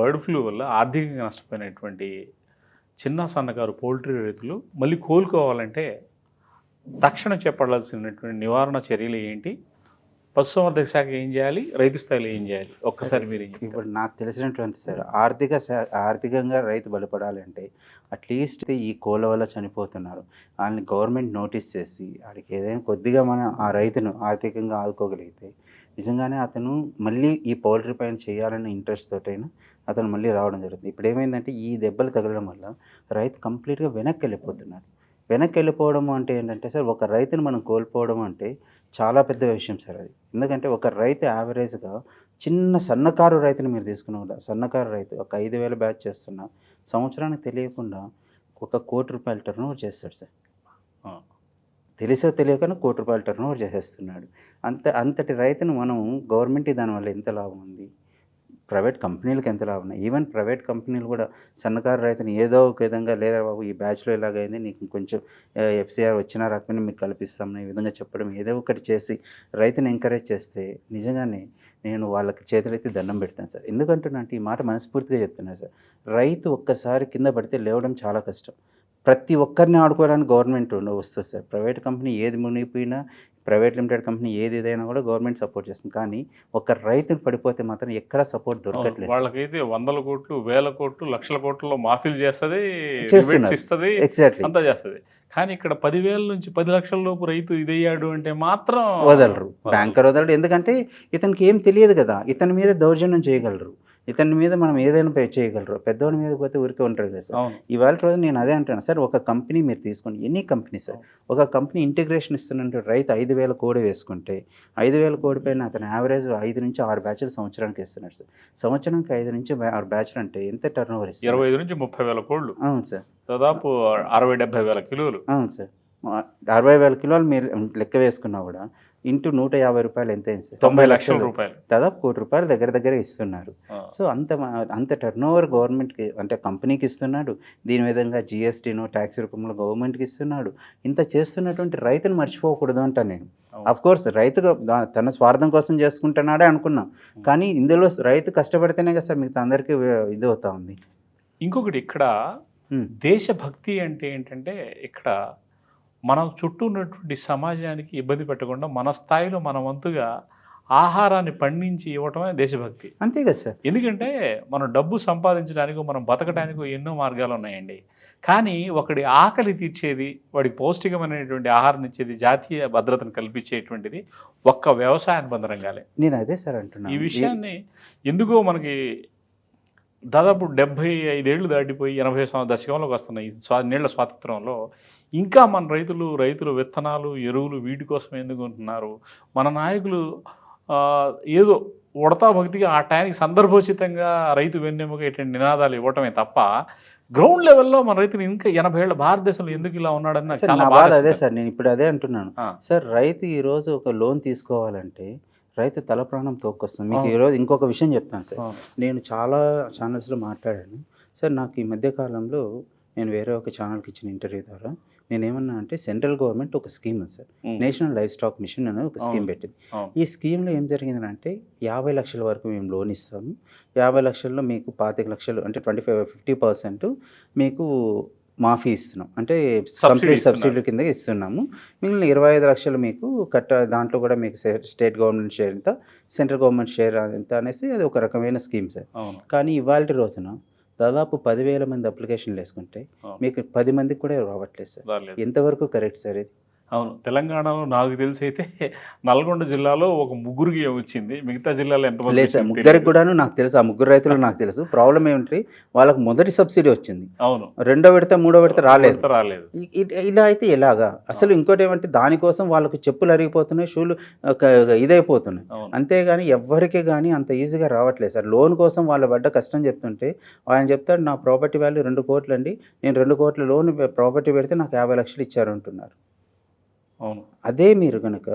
Bird flu వల్ల ఆర్థికంగా నష్టపోయినటువంటి చిన్న సన్నకారు పౌల్ట్రీ రైతులు మళ్ళీ కోలుకోవాలంటే తక్షణ చేపట్టాల్సినటువంటి నివారణ చర్యలు ఏంటి? పశుసంవర్ధక శాఖ ఏం చేయాలి? రైతు స్థాయిలో ఏం చేయాలి? ఒక్కసారి మీరు? ఇప్పుడు నాకు తెలిసినటువంటి సార్ ఆర్థిక ఆర్థికంగా రైతు బలపడాలంటే అట్లీస్ట్ ఈ కోళ్ళ వల్ల చనిపోతున్నారు. వాళ్ళని గవర్నమెంట్ నోటీస్ చేసి వాడికి ఏదైనా కొద్దిగా మనం ఆ రైతును ఆర్థికంగా ఆదుకోగలిగితే నిజంగానే అతను మళ్ళీ ఈ పౌల్ట్రీ పైన చేయాలన్న ఇంట్రెస్ట్ తోటైనా అతను మళ్ళీ రావడం జరుగుతుంది. ఇప్పుడు ఏమైందంటే ఈ దెబ్బలు తగలడం వల్ల రైతు కంప్లీట్గా వెనక్కి వెళ్ళిపోతున్నాడు. వెనక్కి వెళ్ళిపోవడం అంటే ఏంటంటే సార్ ఒక రైతుని మనం కోల్పోవడం అంటే చాలా పెద్ద విషయం సార్ అది. ఎందుకంటే ఒక రైతు యావరేజ్గా చిన్న సన్నకారు రైతుని మీరు తీసుకున్న కూడా సన్నకారు రైతు ఒక ఐదు వేల బ్యాచ్ చేస్తున్న సంవత్సరానికి తెలియకుండా ఒక కోటి రూపాయల టర్న్ ఓవర్ చేస్తాడు సార్. తెలిసో తెలియకనే కోటి రూపాయల టర్న్ ఓవర్ చేసేస్తున్నాడు. అంత అంతటి రైతును మనం గవర్నమెంట్కి దానివల్ల ఎంత లాభం ఉంది? ప్రైవేట్ కంపెనీలకు ఎంత లాభం ఈవెన్ ప్రైవేట్ కంపెనీలు కూడా సన్నకారు రైతుని ఏదో ఒక విధంగా లేదా బాబు ఈ బ్యాచ్లో ఇలాగైంది నీకు కొంచెం ఎఫ్సిఆర్ వచ్చినా రాకపోయినా మీకు కల్పిస్తాం ఈ విధంగా చెప్పడం ఏదో ఒకటి చేసి రైతుని ఎంకరేజ్ చేస్తే నిజంగానే నేను వాళ్ళకి చేతులైతే దండం పెడతాను సార్. ఎందుకంటున్నాంటే ఈ మాట మనస్ఫూర్తిగా చెప్తున్నాను సార్. రైతు ఒక్కసారి కింద పడితే లేవడం చాలా కష్టం. ప్రతి ఒక్కరిని ఆడుకోవడానికి గవర్నమెంట్ వస్తుంది సార్. ప్రైవేట్ కంపెనీ ఏది మునిగిపోయినా ప్రైవేట్ లిమిటెడ్ కంపెనీ ఏది ఏదైనా కూడా గవర్నమెంట్ సపోర్ట్ చేస్తుంది. కానీ ఒక రైతుని పడిపోతే మాత్రం ఎక్కడ సపోర్ట్ దొరకట్లేదు. వాళ్ళకైతే వందల కోట్లు వేల కోట్లు లక్షల కోట్లలో మాఫీలు చేస్తుంది. ఇస్తుంది ఎగ్జాక్ట్లీ అంతా చేస్తుంది. కానీ ఇక్కడ పదివేల నుంచి పది లక్షల లోపు రైతు ఇదయ్యాడు అంటే మాత్రం వదలరు. బ్యాంకర్ వదలరు ఎందుకంటే ఇతనికి ఏం తెలియదు కదా. ఇతని మీద దౌర్జన్యం చేయగలరు. ఇతని మీద మనం ఏదైనా పే చేయగలరు. పెద్దవాడి మీద పోతే ఊరికే ఉంటారు కదా సార్. ఇవాళ రోజు నేను అదే అంటాను సార్ ఒక కంపెనీ మీరు తీసుకోండి ఎనీ కంపెనీ సార్ ఒక కంపెనీ ఇంటిగ్రేషన్ ఇస్తున్నట్టు రైతు ఐదు వేల కోడి వేసుకుంటే ఐదు వేల కోడి పైన అతను యావరేజ్ ఐదు నుంచి ఆరు బ్యాచ్లు సంవత్సరానికి ఇస్తున్నాడు సార్. సంవత్సరానికి ఐదు నుంచి ఆరు బ్యాచ్లు అంటే ఎంత టర్న్ ఓవర్ ఇస్తారు ఇరవై ఐదు నుంచి ముప్పై వేల కోళ్ళు. అవును సార్. దాదాపు అరవై డెబ్బై వేల కిలోలు. అవును సార్. అరవై వేల కిలోలు మీరు లెక్క వేసుకున్నా కూడా ఇంటూ నూట యాభై రూపాయలు ఎంత తొంభై లక్షల రూపాయలు. దాదాపు కోటి రూపాయలు దగ్గర దగ్గర ఇస్తున్నారు. సో అంత అంత టర్న్ ఓవర్ గవర్నమెంట్కి అంటే కంపెనీకి ఇస్తున్నాడు. దీని విధంగా జిఎస్టీను ట్యాక్స్ రూపంలో గవర్నమెంట్కి ఇస్తున్నాడు. ఇంత చేస్తున్నటువంటి రైతును మర్చిపోకూడదు అంటాను నేను. అఫ్ కోర్స్ రైతుగా దా- తన స్వార్థం కోసం చేసుకుంటున్నాడే అనుకున్నాం. కానీ ఇందులో రైతు కష్టపడితేనే కదా సార్ మీకు అందరికీ ఇది అవుతా ఉంది. ఇంకొకటి ఇక్కడ. దేశభక్తి అంటే ఏంటంటే ఇక్కడ మన చుట్టూ ఉన్నటువంటి సమాజానికి ఇబ్బంది పెట్టకుండా మన స్థాయిలో మన వంతుగా ఆహారాన్ని పండించి ఇవ్వటమే దేశభక్తి. అంతే కదా సార్. ఎందుకంటే మనం డబ్బు సంపాదించడానికి మనం బతకడానికి ఎన్నో మార్గాలు ఉన్నాయండి. కానీ ఒకడి ఆకలి తీర్చేది వాడికి పౌష్టికమైనటువంటి ఆహారం ఇచ్చేది జాతీయ భద్రతను కల్పించేటువంటిది ఒక్క వ్యవసాయ అనుబంధ రంగాలే నేను అదే సార్ అంటున్నాను. ఈ విషయాన్ని ఎందుకో మనకి దాదాపు డెబ్భై ఐదేళ్ళు దాటిపోయి ఎనభై దశకంలోకి వస్తున్న ఈ స్వా నీళ్ళ స్వాతంత్రంలో ఇంకా మన రైతులు రైతులు విత్తనాలు ఎరువులు వీటి కోసం ఎందుకు ఉంటున్నారు మన నాయకులు ఏదో ఉడతా భక్తిగా ఆ టైంకి సందర్భోచితంగా రైతు వెన్నెముక ఇటువంటి నినాదాలు ఇవ్వటమే తప్ప గ్రౌండ్ లెవెల్లో మన రైతులు ఇంకా ఎనభై ఏళ్ళ భారతదేశంలో ఎందుకు ఇలా ఉన్నాడని నాకు చాలా బాధ అదే. సార్ నేను ఇప్పుడు అదే అంటున్నాను. సార్ రైతు ఈరోజు ఒక లోన్ తీసుకోవాలంటే రైతు తల ప్రాణం తోక్కొస్తుంది మీకు. ఈరోజు ఇంకొక విషయం చెప్తాను సార్. నేను చాలా ఛానల్స్లో మాట్లాడాను సార్ నాకు ఈ మధ్య కాలంలో నేను వేరే ఒక ఛానల్కి ఇచ్చిన ఇంటర్వ్యూ ద్వారా నేను ఏమన్నా అంటే సెంట్రల్ గవర్నమెంట్ ఒక స్కీమ్ ఉంది sir. National livestock mission అని ఒక స్కీమ్. పెట్టింది. ఈ స్కీమ్లో ఏం జరిగిందంటే యాభై లక్షల వరకు మేము లోన్ ఇస్తాము యాభై లక్షల్లో మీకు పాతిక లక్షలు అంటే ట్వంటీ ఫైవ్ ఫిఫ్టీ పర్సెంట్ మీకు మాఫీ ఇస్తున్నాం. అంటే కంప్లీట్. సబ్సిడీ కింద ఇస్తున్నాము. మిగిలిన ఇరవై ఐదు లక్షలు మీకు కట్ట దాంట్లో కూడా మీకు స్టే- స్టేట్ గవర్నమెంట్ షేర్ ఎంత? సెంట్రల్ గవర్నమెంట్ షేర్ ఎంత అనేసి అది ఒక రకమైన స్కీమ్ సార్. కానీ ఇవాళ రోజున దాదాపు పదివేల మంది అప్లికేషన్లు వేసుకుంటే. మీకు పది మందికి కూడా రావట్లేదు సార్. ఎంతవరకు కరెక్ట్ సార్ ఇది? అవును. తెలంగాణలో నాకు తెలిసి అయితే నల్గొండ జిల్లాలో ఒక ముగ్గురికి వచ్చింది. మిగతా జిల్లాలో ఎంతమంది లేదు సార్ ముగ్గురికి. కూడాను నాకు తెలుసు. ఆ ముగ్గురు రైతులు నాకు తెలుసు. ప్రాబ్లం ఏమిటి? వాళ్ళకి మొదటి సబ్సిడీ వచ్చింది. అవును. రెండో విడత మూడో విడత రాలేదు. రాలేదు. ఇలా అయితే ఎలాగా? అసలు ఇంకోటి ఏమంటే దానికోసం వాళ్ళకి చెప్పులు అరిగిపోతున్నాయి షూలు ఇదైపోతున్నాయి. అంతేగాని ఎవ్వరికి కానీ అంత ఈజీగా రావట్లేదు సార్. లోన్ కోసం వాళ్ళ పడ్డ కష్టం చెప్తుంటే ఆయన చెప్తాడు నా ప్రాపర్టీ వాల్యూ రెండు కోట్లు అండి నేను రెండు కోట్ల లోన్ ప్రాపర్టీ పెడితే నాకు యాభై లక్షలు ఇచ్చారు అంటున్నారు అవును. అదే మీరు కనుక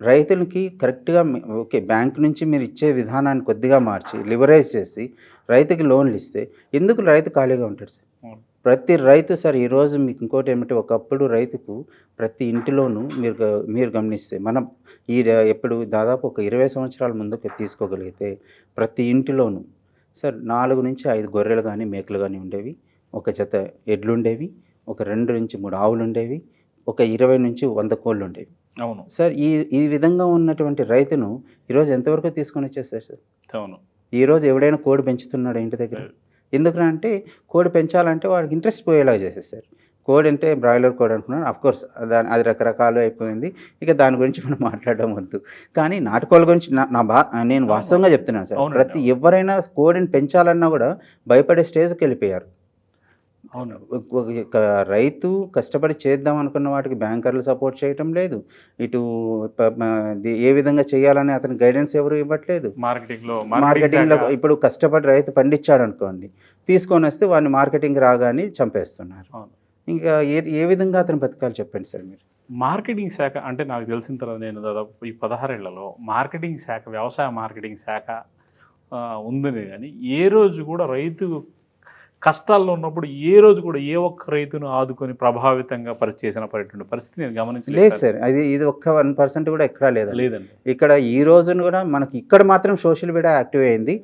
రైతులకి కరెక్ట్గా ఓకే బ్యాంక్ నుంచి మీరు ఇచ్చే విధానాన్ని కొద్దిగా మార్చి లిబరైజ్ చేసి రైతుకి లోన్లు ఇస్తే ఎందుకు రైతు ఖాళీగా ఉంటాడు సార్. ప్రతి రైతు సార్ ఈరోజు మీకు ఇంకోటి ఏమంటే ఒకప్పుడు రైతుకు ప్రతి ఇంటిలోనూ మీరు మీరు గమనిస్తే మనం ఈ ఎప్పుడు దాదాపు ఒక ఇరవై సంవత్సరాల ముందుకు తీసుకోగలిగితే ప్రతి ఇంటిలోనూ సార్ నాలుగు నుంచి ఐదు గొర్రెలు కానీ మేకలు కానీ ఉండేవి. ఒక జత ఎడ్లు ఉండేవి ఒక రెండు నుంచి మూడు ఆవులు ఉండేవి ఒక ఇరవై నుంచి వంద కోళ్ళు ఉండేవి అవును. సార్ ఈ ఈ విధంగా ఉన్నటువంటి రైతును ఈరోజు ఎంతవరకు తీసుకొని వచ్చేస్తారు సార్? అవును. ఈరోజు ఎవడైనా కోడి పెంచుతున్నాడు ఇంటి దగ్గర? ఎందుకంటే కోడి పెంచాలంటే వాడికి ఇంట్రెస్ట్ పోయేలా చేసేస్తారు కోడి అంటే బ్రాయిలర్ కోడి అనుకున్నాను. అఫ్ కోర్స్ దాని అది రకరకాలు అయిపోయింది. ఇక దాని గురించి మనం మాట్లాడడం వద్దు. కానీ నాటుకోళ్ళ గురించి నా బా నేను వాస్తవంగా చెప్తున్నాను సార్. ప్రతి ఎవరైనా కోడిని పెంచాలన్నా కూడా భయపడే స్టేజ్కి వెళ్ళిపోయారు. అవును. ఒక- రైతు కష్టపడి చేద్దాం అనుకున్న వాటికి బ్యాంకర్లు సపోర్ట్ చేయటం లేదు. ఇటు ఏ విధంగా చేయాలని అతని గైడెన్స్ ఎవరు ఇవ్వట్లేదు. మార్కెటింగ్లో మార్కెటింగ్లో శాఖ- ఇప్పుడు కష్టపడి రైతు పండించాడు అనుకోండి తీసుకొని వస్తే వాడిని మార్కెటింగ్ రాగానే చంపేస్తున్నారు. ఇంకా ఏ ఏ విధంగా అతను బతకాలి చెప్పండి సార్ మీరు? మార్కెటింగ్ శాఖ అంటే నాకు తెలిసిన తర్వాత నేను దాదాపు ఈ పదహారేళ్ళలో మార్కెటింగ్ శాఖ వ్యవసాయ మార్కెటింగ్ శాఖ ఉందని కానీ ఏ రోజు కూడా రైతు కష్టాల్లో ఉన్నప్పుడు ఏ రోజు కూడా ఏ ఒక్క రైతును ఆదుకొని ప్రభావితంగా పరి చేసిన పరిటువంటి పరిస్థితి నేను గమనించలేదు లేదు సార్. అది ఇది ఒక్క వన్ పర్సెంట్ కూడా ఎక్కడా లేదు లేదండి. ఇక్కడ ఈ రోజున కూడా మనకి ఇక్కడ మాత్రం సోషల్ మీడియా యాక్టివ్ అయింది.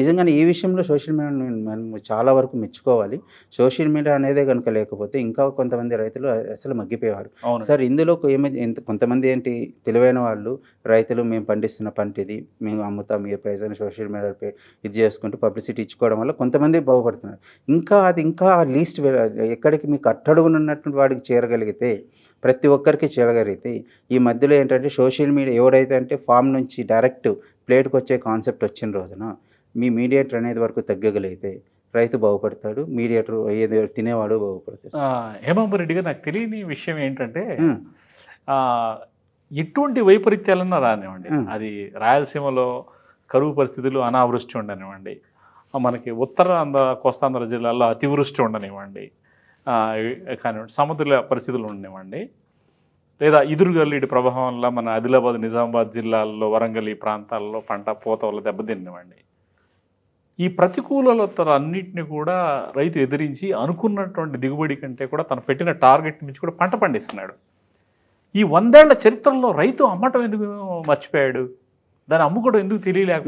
నిజంగానే ఈ విషయంలో సోషల్ మీడియా మనం చాలా వరకు మెచ్చుకోవాలి. సోషల్ మీడియా అనేదే కనుక లేకపోతే ఇంకా కొంతమంది రైతులు అసలు మగ్గిపోయేవారు. అవును. సార్ ఇందులో కొంతమంది ఏంటి? తెలివైన వాళ్ళు రైతులు మేము పండిస్తున్న పంట ఇది మేము అమ్ముతాం మీ ప్రైస్ అని సోషల్ మీడియా ఇది చేసుకుంటూ పబ్లిసిటీ ఇచ్చుకోవడం వల్ల కొంతమంది బాగుపడుతున్నారు. ఇంకా అది ఇంకా లీస్ట్ ఎక్కడికి మీకు అట్టడుగున ఉన్నటువంటి వాడికి చేరగలిగితే ప్రతి ఒక్కరికి చేరగలిగితే ఈ మధ్యలో ఏంటంటే సోషల్ మీడియా ఎవడైతే అంటే ఫామ్ నుంచి డైరెక్ట్ ప్లేట్కి వచ్చే కాన్సెప్ట్ వచ్చిన రోజున మీ మీడియేటర్ అనేది వరకు తగ్గగలిగితే రైతు బాగుపడతాడు మీడియేటర్ ఏదో తినేవాడు బాగుపడతాడు. హేమాంబ రెడ్డి గారు నాకు తెలియని విషయం ఏంటంటే ఎటువంటి వైపరీత్యాలన్నా రానివ్వండి. అది రాయలసీమలో కరువు పరిస్థితులు అనావృష్టి ఉండనివ్వండి. మనకి ఉత్తర ఆంధ్ర కోస్తాంధ్ర జిల్లాల్లో అతివృష్టి ఉండనివ్వండి. కానివ్వండి సమతుల్య పరిస్థితులు ఉండనివ్వండి. లేదా ఎదురుగల్లిడి ప్రభావం వల్ల మన ఆదిలాబాద్ నిజామాబాద్ జిల్లాల్లో వరంగల్ ఈ ప్రాంతాల్లో పంట పూత వల్ల దెబ్బతినివ్వండి ఈ ప్రతికూలతలన్నింటినీ కూడా రైతు ఎదిరించి అనుకున్నటువంటి దిగుబడి కంటే కూడా తను పెట్టిన టార్గెట్ నుంచి కూడా పంట పండిస్తున్నాడు. ఈ వందేళ్ళ చరిత్రలో రైతు అమ్మటం ఎందుకు మర్చిపోయాడు? దాన్ని అమ్ముకోవడం ఎందుకు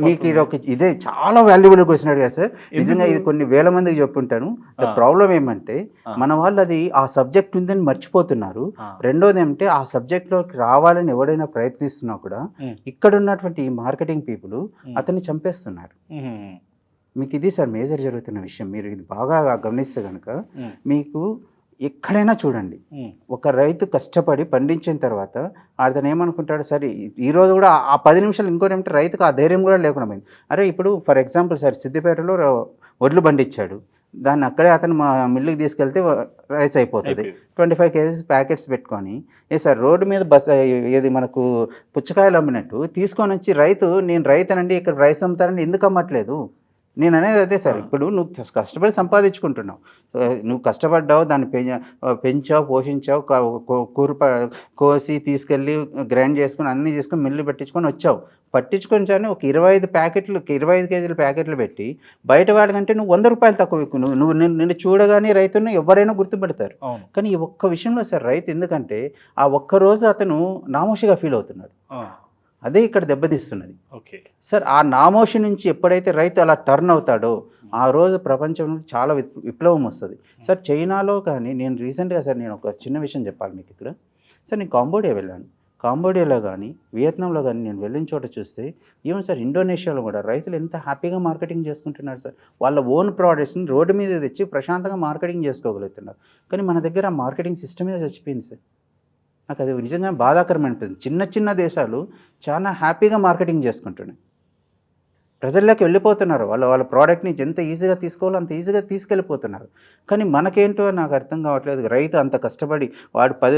మీకు ఇది ఒక ఇదే చాలా వాల్యుబుల్ క్వశ్చన్ అడిగా సార్ నిజంగా ఇది? కొన్ని వేల మందికి చెప్పుంటాను ద. ప్రాబ్లం ఏమంటే. మన వాళ్ళు అది ఆ సబ్జెక్ట్ ఉందని మర్చిపోతున్నారు రెండోది ఏమంటే ఆ సబ్జెక్ట్లోకి రావాలని ఎవడైనా ప్రయత్నిస్తున్నా కూడా. ఇక్కడ ఉన్నటువంటి ఈ మార్కెటింగ్ పీపుల్. అతన్ని చంపేస్తున్నారు మీకు ఇది సార్ మేజర్ జరుగుతున్న విషయం మీరు ఇది బాగా గమనిస్తే కనుక మీకు ఎక్కడైనా చూడండి. ఒక రైతు కష్టపడి పండించిన తర్వాత అతను ఏమనుకుంటాడు సరే ఈ- ఈ రోజు కూడా ఆ- పది నిమిషాలు ఇంకోటి ఏమంటే రైతుకు ఆ ధైర్యం కూడా లేకుండా పోయింది. అరే ఇప్పుడు ఫర్ ఎగ్జాంపుల్ సార్ సిద్దిపేటలో వడ్లు పండించాడు. దాన్ని అక్కడే అతను మా మిల్లుకి తీసుకెళ్తే రైస్ అయిపోతుంది. ట్వంటీ ఫైవ్ కేజీస్ ప్యాకెట్స్ పెట్టుకొని ఏ సార్ రోడ్డు మీద బస్ ఏది మనకు పుచ్చకాయలు అమ్మినట్టు తీసుకొని వచ్చి రైతు నేను రైతనండి ఇక్కడ రైస్ అమ్ముతానని ఎందుకు అమ్మట్లేదు? నేను అనేది అదే సార్. ఇప్పుడు నువ్వు కష్టపడి సంపాదించుకుంటున్నావు. నువ్వు కష్టపడ్డావు దాన్ని పెంచ పెంచావు పోషించావు క- కో- కూర ప- కోసి తీసుకెళ్ళి గ్రైండ్ చేసుకొని అన్నీ చేసుకొని మిల్లు పెట్టించుకొని వచ్చావు. పట్టించుకొని ఒక ఇరవై ఐదు ప్యాకెట్లు ఇరవై ఐదు కేజీల ప్యాకెట్లు పెట్టి బయట వాడికంటే నువ్వు వంద రూపాయలు తక్కువ. నువ్వు నువ్వు నిన్ను నిన్ను చూడగానే రైతును ఎవరైనా గుర్తుపెడతారు. కానీ ఈ ఒక్క విషయంలో సార్ రైతు ఎందుకంటే ఆ ఒక్క రోజు అతను నామోషిగా ఫీల్ అవుతున్నాడు. అదే ఇక్కడ దెబ్బతీస్తున్నది. ఓకే. సార్ ఆ నామోషి నుంచి ఎప్పుడైతే రైతు అలా టర్న్ అవుతాడో ఆ రోజు ప్రపంచం నుండి చాలా విప్- విప్లవం వస్తుంది. సార్ చైనాలో కానీ నేను రీసెంట్గా సార్ నేను ఒక చిన్న విషయం చెప్పాలి మీకు ఇక్కడ. సార్ నేను కాంబోడియా వెళ్ళాను. కాంబోడియాలో కానీ వియత్నాంలో కానీ నేను వెళ్ళిన చోట చూస్తే ఈవెన్ సార్ ఇండోనేషియాలో కూడా రైతులు ఎంత హ్యాపీగా మార్కెటింగ్ చేసుకుంటున్నారు సార్. వాళ్ళ ఓన్ ప్రోడక్ట్స్ని రోడ్డు మీద తెచ్చి ప్రశాంతంగా మార్కెటింగ్ చేసుకోగలుగుతున్నారు. కానీ మన దగ్గర మార్కెటింగ్ సిస్టమే చచ్చిపోయింది సార్. నాకు అది నిజంగా బాధాకరం అనిపిస్తుంది చిన్న చిన్న దేశాలు చాలా హ్యాపీగా మార్కెటింగ్ చేసుకుంటున్నాయి ప్రజల్లోకి వెళ్ళిపోతున్నారు. వాళ్ళు వాళ్ళ ప్రోడక్ట్ని ఎంత ఈజీగా తీసుకోవాలో అంత ఈజీగా తీసుకెళ్ళిపోతున్నారు. కానీ మనకేంటో నాకు అర్థం కావట్లేదు. రైతు అంత కష్టపడి వాడు పది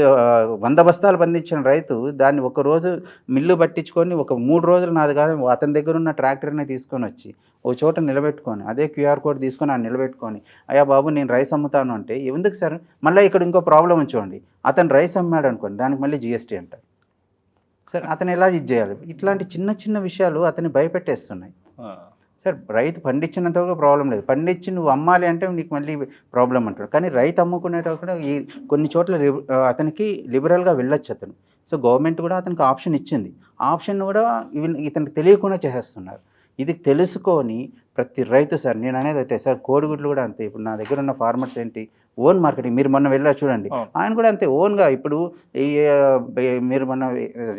వంద బస్తాలు పండించిన రైతు దాన్ని ఒక రోజు మిల్లు పట్టించుకొని ఒక మూడు రోజులు నాది కాదు అతని దగ్గర ఉన్న ట్రాక్టర్ని తీసుకొని వచ్చి ఓ చోట నిలబెట్టుకొని అదే క్యూఆర్ కోడ్ తీసుకొని ఆ నిలబెట్టుకొని అయ్యా బాబు నేను రైస్ అమ్ముతాను అంటే ఎందుకు సార్? మళ్ళీ ఇక్కడ ఇంకో ప్రాబ్లం ఉంచోండి అతను రైస్ అమ్మాడు అనుకోండి దానికి మళ్ళీ జిఎస్టీ అంటారు సార్ అతను ఎలా ఇది చేయాలి? ఇట్లాంటి చిన్న చిన్న విషయాలు అతన్ని భయపెట్టేస్తున్నాయి. సార్ రైతు పండించినంత వరకు ప్రాబ్లం లేదు. పండించి నువ్వు అమ్మాలి అంటే నీకు మళ్ళీ ప్రాబ్లం అంటాడు. కానీ రైతు అమ్ముకునేటప్పుడు ఈ కొన్ని చోట్ల అతనికి లిబరల్గా వెళ్ళొచ్చు అతను. సో గవర్నమెంట్ కూడా అతనికి ఆప్షన్ ఇచ్చింది. ఆప్షన్ కూడా ఇతనికి తెలియకుండా చేసేస్తున్నారు. ఇది తెలుసుకొని ప్రతి రైతు సార్ నేను అనేది అంటే సార్ కోడిగుడ్లు కూడా అంతే. ఇప్పుడు నా దగ్గర ఉన్న ఫార్మర్స్ ఏంటి? ఓన్ మార్కెటింగ్ మీరు మొన్న వెళ్ళారు చూడండి. ఆయన కూడా అంతే ఓన్గా ఇప్పుడు ఈ మీరు మొన్న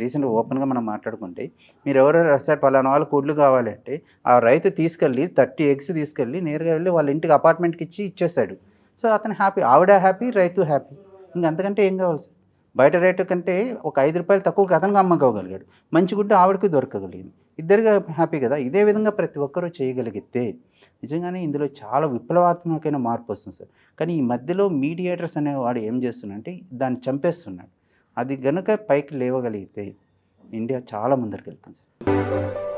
రీసెంట్గా ఓపెన్గా మనం మాట్లాడుకుంటే మీరు ఎవరైనా సార్ పలానా వాళ్ళు కోడ్లు కావాలంటే ఆ రైతు తీసుకెళ్ళి థర్టీ ఎగ్స్ తీసుకెళ్ళి నేరుగా వెళ్ళి వాళ్ళ ఇంటికి అపార్ట్మెంట్కి ఇచ్చి ఇచ్చేసాడు సో అతను హ్యాపీ ఆవిడ హ్యాపీ రైతు హ్యాపీ ఇంకా అంతకంటే ఏం కావాలి సార్? బయట రేటు కంటే ఒక ఐదు రూపాయలు తక్కువకి అతనికి అమ్మకోగలిగాడు. మంచి గుడ్డు ఆవిడకి దొరకగలిగింది. ఇద్దరుగా హ్యాపీ కదా? ఇదే విధంగా ప్రతి ఒక్కరూ చేయగలిగితే నిజంగానే ఇందులో చాలా విప్లవాత్మకమైన మార్పు వస్తుంది సార్. కానీ ఈ మధ్యలో మీడియేటర్స్ అనేవాడు ఏం చేస్తున్నాడంటే దాన్ని చంపేస్తున్నాడు. అది గనుక పైకి లేవగలిగితే ఇండియా చాలా ముందరికి వెళ్తుంది సార్.